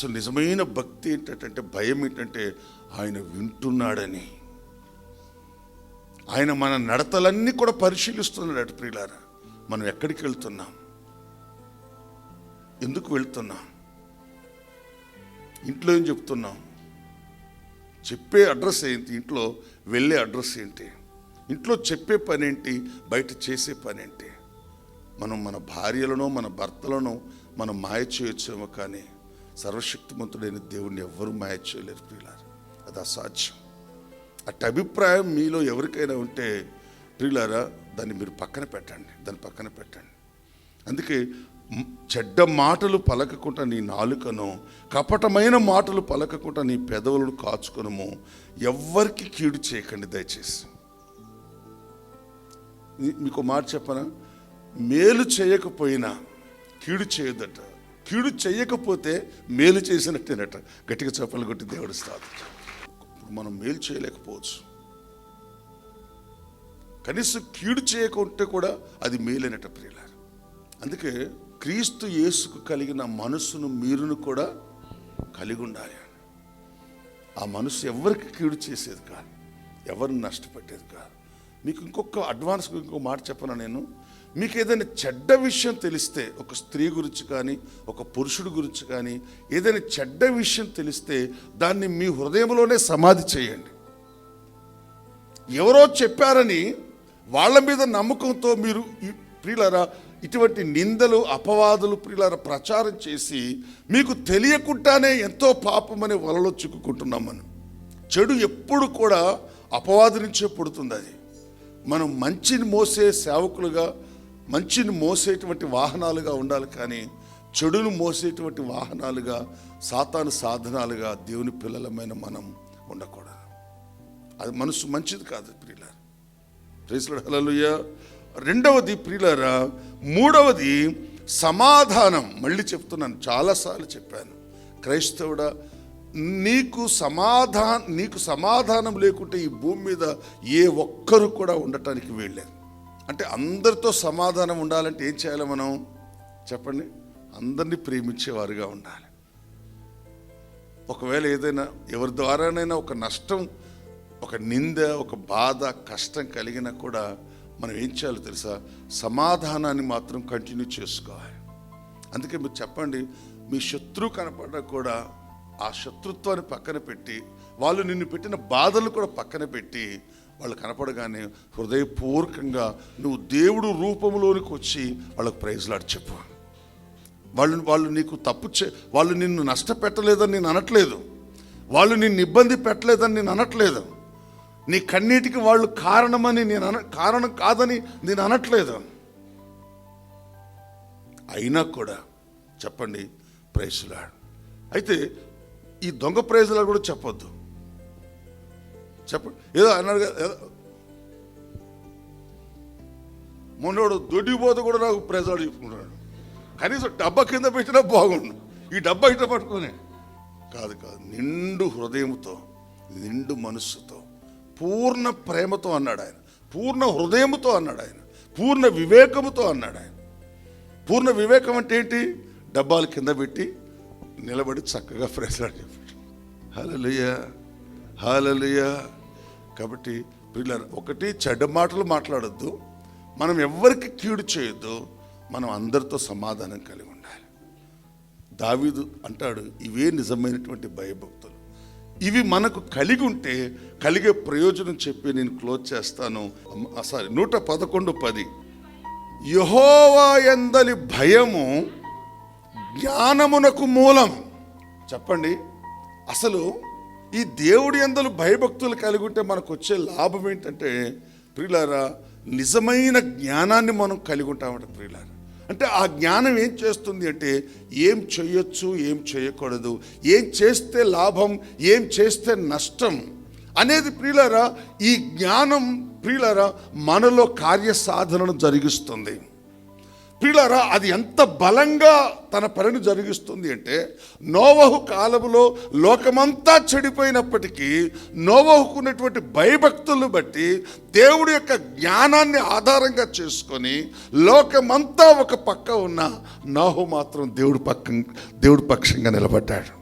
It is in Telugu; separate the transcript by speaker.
Speaker 1: అసలు నిజమైన భక్తి ఏంటంటే భయం ఏంటంటే ఆయన వింటున్నాడని. ఆయన మన నడతలన్నీ కూడా పరిశీలిస్తున్నాడు ప్రియులారా. మనం ఎక్కడికి వెళ్తున్నాం? ఎందుకు వెళ్తున్నాం? ఇంట్లో ఏం చెప్తున్నాం? చెప్పే అడ్రస్ ఏంటి? ఇంట్లో వెళ్ళే అడ్రస్ ఏంటి? ఇంట్లో చెప్పే పని ఏంటి? బయట చేసే పని ఏంటి? మనం మన భార్యలను మన భర్తలను మనం మాయ చేయొచ్చేమో కానీ సర్వశక్తిమంతుడైన దేవుణ్ణి ఎవ్వరూ మాయ చేయలేరు ప్రియులారు. అది అసాధ్యం. అట్టి అభిప్రాయం మీలో ఎవరికైనా ఉంటే ప్రియులారా దాన్ని మీరు పక్కన పెట్టండి. దాన్ని పక్కన పెట్టండి. అందుకే చెడ్డ మాటలు పలకకుండా నీ నాలుకను కపటమైన మాటలు పలకకుండా నీ పెదవులను కాచుకొనము. ఎవ్వరికి కీడు చేయకండి దయచేసి. మీకు మాట చెప్పనా? మేలు చేయకపోయినా కీడు చేయొద్దట. కీడు చేయకపోతే మేలు చేసినట్టేనట. గట్టిగా చెప్పలు కొట్టి దేవుడు స్థాదు ఇప్పుడు మనం మేలు చేయలేకపోవచ్చు. కనీసం కీడు చేయకుంటే కూడా అది మేలైనట ప్రియులారు. అందుకే క్రీస్తు యేసుకు కలిగిన మనసును మీరును కూడా కలిగి ఉండాలి ఆ మనసు ఎవరికి కీడు చేసేది కాదు. ఎవరిని నష్టపెట్టేది కాదు. మీకు ఇంకొక అడ్వాన్స్ ఇంకొక మాట చెప్పను నేను? మీకు ఏదైనా చెడ్డ విషయం తెలిస్తే ఒక స్త్రీ గురించి కానీ ఒక పురుషుడు గురించి కానీ ఏదైనా చెడ్డ విషయం తెలిస్తే దాన్ని మీ హృదయంలోనే సమాధి చేయండి. ఎవరో చెప్పారని వాళ్ళ మీద నమ్మకంతో మీరు ప్రియులరా ఇటువంటి నిందలు అపవాదులు ప్రియులరా ప్రచారం చేసి మీకు తెలియకుండానే ఎంతో పాపమనే వలలో చిక్కుకుంటున్నాం మనం. చెడు ఎప్పుడు కూడా అపవాదు నుంచే పుడుతుంది అది. మనం మంచిని మోసే సేవకులుగా మంచిని మోసేటువంటి వాహనాలుగా ఉండాలి కానీ చెడును మోసేటువంటి వాహనాలుగా సాతాను సాధనాలుగా దేవుని పిల్లలమైన మనం ఉండకూడదు. అది మనసు మంచిది కాదు ప్రియులారా. ప్రేసుడు హలలుయ రెండవది ప్రియులరా మూడవది సమాధానం. మళ్ళీ చెప్తున్నాను చాలాసార్లు చెప్పాను. క్రైస్తవుడా నీకు సమాధాన నీకు సమాధానం లేకుంటే ఈ భూమి మీద ఏ ఒక్కరు కూడా ఉండటానికి వీళ్ళేది అంటే అందరితో సమాధానం ఉండాలంటే ఏం చేయాలి మనం? చెప్పండి. అందరినీ ప్రేమించేవారుగా ఉండాలి. ఒకవేళ ఏదైనా ఎవరి ద్వారానైనా ఒక నష్టం ఒక నింద ఒక బాధ కష్టం కలిగినా కూడా మనం ఏం చేయాలో తెలుసా? సమాధానాన్ని మాత్రం కంటిన్యూ చేసుకోవాలి. అందుకే మీరు చెప్పండి మీ శత్రువు కనపడ్డా కూడా ఆ శత్రుత్వాన్ని పక్కన పెట్టి వాళ్ళు నిన్ను పెట్టిన బాధలు కూడా పక్కన పెట్టి వాళ్ళు కనపడగానే హృదయపూర్వకంగా నువ్వు దేవుడు రూపంలోనికి వచ్చి వాళ్ళకు ప్రైజ్లాడి చెప్పు. వాళ్ళు వాళ్ళు నీకు తప్పు చే వాళ్ళు నిన్ను నష్టపెట్టలేదని నేను అనట్లేదు. వాళ్ళు నిన్ను ఇబ్బంది పెట్టలేదని నేను అనట్లేదు. నీ కన్నీటికి వాళ్ళు కారణమని నేను అన కారణం కాదని నేను అనట్లేదు. అయినా కూడా చెప్పండి ప్రైజ్లాడు అయితే ఈ దొంగ ప్రైజ్లా కూడా చెప్పొద్దు. చెప్పండి ఏదో అన్నాడు కదా ఏదో. మొన్నోడు దొడ్డిపోతే కూడా నాకు ప్రజలు చెప్పుకుంటున్నాడు కనీసం డబ్బా కింద పెట్టినా బాగుండు. ఈ డబ్బా ఇట్లా పట్టుకొని. కాదు కాదు. నిండు హృదయంతో నిండు మనస్సుతో పూర్ణ ప్రేమతో అన్నాడు ఆయన. పూర్ణ హృదయముతో అన్నాడు ఆయన. పూర్ణ వివేకముతో అన్నాడు ఆయన. పూర్ణ వివేకం అంటే ఏంటి? డబ్బాలు కింద పెట్టి నిలబడి చక్కగా ప్రేసాడు చెప్పాడు హాలలుయ హలలుయా కాబట్టి పిల్లలు ఒకటి చెడ్డ మాటలు మాట్లాడొద్దు. మనం ఎవ్వరికి కీడు చేయొద్దు. మనం అందరితో సమాధానం కలిగి ఉండాలి. దావీదు అంటాడు ఇవే నిజమైనటువంటి భయభక్తులు. ఇవి మనకు కలిగి ఉంటే కలిగే ప్రయోజనం చెప్పి నేను క్లోజ్ చేస్తాను. సారీ నూట పదకొండు పది. యహోవా ఎందలి భయము జ్ఞానమునకు మూలం. చెప్పండి. అసలు ఈ దేవుడి అందరూ భయభక్తులు కలిగి ఉంటే మనకు వచ్చే లాభం ఏంటంటే ప్రియులారా నిజమైన జ్ఞానాన్ని మనం కలిగి ఉంటామట ప్రియులారా. అంటే ఆ జ్ఞానం ఏం చేస్తుంది అంటే ఏం చేయొచ్చు ఏం చేయకూడదు ఏం చేస్తే లాభం ఏం చేస్తే నష్టం అనేది ప్రియులారా ఈ జ్ఞానం ప్రియులారా మనలో కార్యసాధనను జరిగిస్తుంది. పిల్లరా అది ఎంత బలంగా తన పనిని జరిగిస్తుంది అంటే నోవహు కాలములో లోకమంతా చెడిపోయినప్పటికీ నోవహుకున్నటువంటి భయభక్తులను బట్టి దేవుడి యొక్క జ్ఞానాన్ని ఆధారంగా చేసుకొని లోకమంతా ఒక పక్క ఉన్న నోహు మాత్రం దేవుడి పక్క దేవుడి పక్షంగా నిలబడ్డాడు.